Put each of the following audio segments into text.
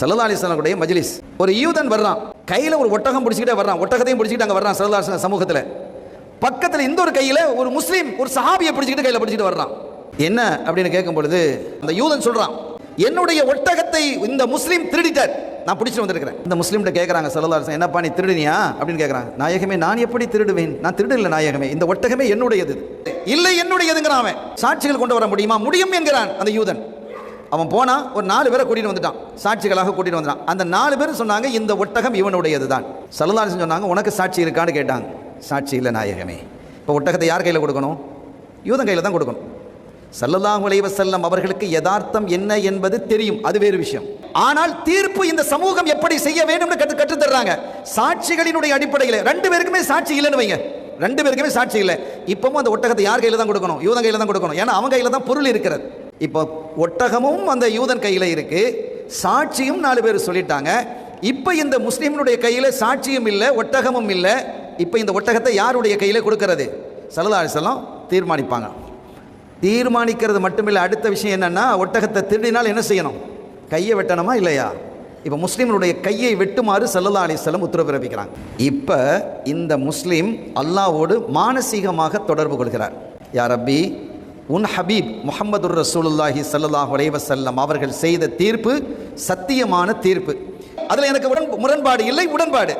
சல்லா அலிஸ்லாமுடைய மஜ்லிஸ். ஒரு யூதன் வர்றான். கையில் ஒரு ஒட்டகம் பிடிச்சிக்கிட்டே வர்றான். ஒட்டகத்தையும் பிடிச்சிக்கிட்டு அங்கே வர்றான் சல்லா சமூகத்தில். பக்கத்தில் இந்த ஒரு கையில் ஒரு முஸ்லீம் ஒரு சஹாபியை பிடிச்சிக்கிட்டு கையில் பிடிச்சிட்டு வர்றான். என்ன அப்படின்னு கேட்கும் பொழுது அந்த யூதன் சொல்கிறான் என்னுடைய ஒட்டகத்தை இந்த முஸ்லீம் திருடிட்டார். நான் பிடிச்சிட்டு வந்திருக்கிறேன். இந்த முஸ்லீம்கிட்ட கேட்குறாங்க சல்லா என்னப்பா நீ திருடினியா? அப்படின்னு கேட்குறாங்க நாயகமே நான் எப்படி திருடுவேன்? நான் திருடல நாயகமே. இந்த ஒட்டகமே என்னுடையது. இல்லை என்னுடையதுங்கிறான் அவன். சாட்சிகள் கொண்டு வர முடியுமா? முடியும் என்கிறான் அந்த யூதன். அவன் போனான் ஒரு நாலு பேரை கூட்டிகிட்டு வந்துட்டான். சாட்சிகளாக கூட்டிகிட்டு வந்துட்டான். அந்த நாலு பேர் சொன்னாங்க இந்த ஒட்டகம் இவனுடையது தான் சல்லல்லாஹு சொன்னாங்க உனக்கு சாட்சி இருக்கான்னு கேட்டாங்க. சாட்சி இல்லை நாயகமே. இப்போ ஒட்டகத்தை யார் கையில் கொடுக்கணும்? யூதன் கையில் தான் கொடுக்கணும். சல்லல்லாஹு அலைஹி செல்லம் அவர்களுக்கு யதார்த்தம் என்ன என்பது தெரியும். அது வேறு விஷயம். ஆனால் தீர்ப்பு இந்த சமூகம் எப்படி செய்ய வேண்டும்னு கற்று கற்றுத்தர்றாங்க சாட்சிகளினுடைய அடிப்படையில் ரெண்டு பேருக்குமே சாட்சி இல்லைன்னு வைங்க. ரெண்டு பேருக்குமே சாட்சி இல்லை. இப்பவும் அந்த ஒட்டகத்தை யார் கையில் தான் கொடுக்கணும்? யூதன் கையில் தான் கொடுக்கணும். ஏன்னா அவன் கையில் தான் பொருள் இருக்கிறது. இப்போ ஒட்டகமும் அந்த யூதன் கையில் இருக்கு. சாட்சியும் நாலு பேர் சொல்லிட்டாங்க. இப்போ இந்த முஸ்லீம்னுடைய கையில் சாட்சியும் இல்லை ஒட்டகமும் இல்லை. இப்போ இந்த ஒட்டகத்தை யாருடைய கையில் கொடுக்கறது? சல்லல்லாஹு அலைஹி தீர்மானிப்பாங்க. தீர்மானிக்கிறது மட்டுமில்லை அடுத்த விஷயம் என்னென்னா ஒட்டகத்தை திருடினால் என்ன செய்யணும்? கையை வெட்டணுமா இல்லையா? இப்போ முஸ்லீம்களுடைய கையை வெட்டுமாறு சல்லல்லா அலிஸ்லம் உத்தரவு பிறப்பிக்கிறாங்க. இப்போ இந்த முஸ்லீம் அல்லாவோடு மானசீகமாக தொடர்பு கொள்கிறார். யார் அப்பி உன் ஹபீப் முகமது ரசூலுல்லாஹி சல்லாஹ் அலைஹி அவர்கள் செய்த தீர்ப்பு சத்தியமான தீர்ப்பு. அதில் எனக்கு உடன் முரண்பாடு இல்லை உடன்பாடு.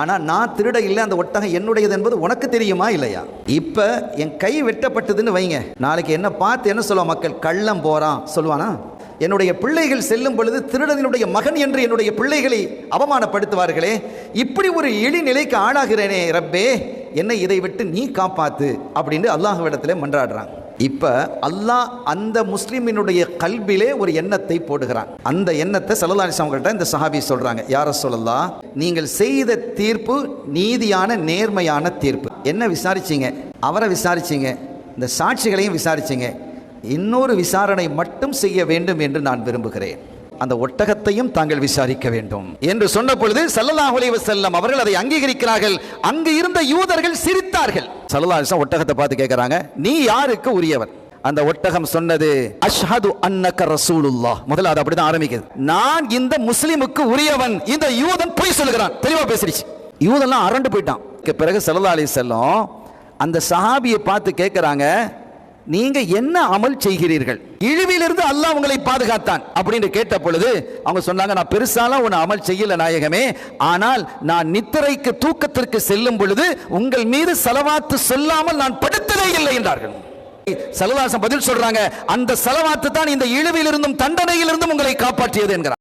ஆனால் நான் திருட இல்லை அந்த ஒட்டகம் என்னுடையது என்பது உனக்கு தெரியுமா இல்லையா? இப்போ என் கை வெட்டப்பட்டதுன்னு வைங்க. நாளைக்கு என்ன பார்த்து என்ன சொல்லுவா மக்கள்? கள்ளம் போகிறான் சொல்லுவானா? என்னுடைய பிள்ளைகள் செல்லும் பொழுது திருடனினுடைய மகன் என்று என்னுடைய பிள்ளைகளை அவமானப்படுத்துவார்களே. இப்படி ஒரு இழிநிலைக்கு ஆளாகிறேனே ரப்பே. என்னை இதை விட்டு நீ காப்பாத்து அப்படின்னு அல்லாஹ்விடத்திலே மன்றாடுறான் இப்போ அல்லாஹ் அந்த முஸ்லீமினுடைய கல்விலே ஒரு எண்ணத்தை போடுகிறான். அந்த எண்ணத்தை சல்லல்லாஹிஸ்லாம்கிட்ட இந்த சஹாபி சொல்கிறாங்க யார சொல்லலாம் நீங்கள் செய்த தீர்ப்பு நீதியான நேர்மையான தீர்ப்பு. என்ன விசாரிச்சிங்க? அவரை விசாரிச்சீங்க இந்த சாட்சிகளையும் விசாரிச்சிங்க. இன்னொரு விசாரணை மட்டும் செய்ய வேண்டும் என்று நான் விரும்புகிறேன். அந்த ஒட்டகத்தையும் தாங்கள் விசாரிக்க வேண்டும். என்று சொன்ன பொழுது சல்லல்லாஹு செல்லம் அவர்கள் அதை அங்கீகரிக்கிறார்கள். அங்கு இருந்த யூதர்கள் சிரித்தார்கள். சல்லல்லாஹு ஒட்டகத்தை பார்த்து கேட்கிறாங்க நீ யாருக்கு உரியவன்? அந்த ஒட்டகம் சொன்னது அஷ்ஹது அன்னக ரசூலுல்லா முதல்ல அது அப்படிதான் ஆரம்பிக்குது. நான் இந்த முஸ்லிமுக்கு உரியவன். இந்த யூதன் பொய் சொல்லுகிறான். தெளிவா பேசிடுச்சு. யூதன்லாம் அரண்டு போயிட்டான். பிறகு சல்லா அலி செல்லம் அந்த சஹாபியை பார்த்து கேட்கிறாங்க நீங்க என்ன அமல் செய்கிறீர்கள்? இழிவிலிருந்து அல்லாஹ் உங்களை பாதுகாத்தான். அப்படின்னு கேட்ட பொழுது அவங்க சொன்னாங்க நான் பெருசாலாம் உன்னை அமல் செய்யல நாயகமே. ஆனால் நான் நித்திரைக்கு தூக்கத்திற்கு செல்லும் பொழுது உங்கள் மீது செலவாத்து சொல்லாமல் நான் படுத்தவே இல்லை என்றார்கள். சலவாசம் பதில் சொல்றாங்க அந்த செலவாத்து தான் இந்த இழிவிலிருந்தும் தண்டனையிலிருந்தும் உங்களை காப்பாற்றியது என்கிறார்.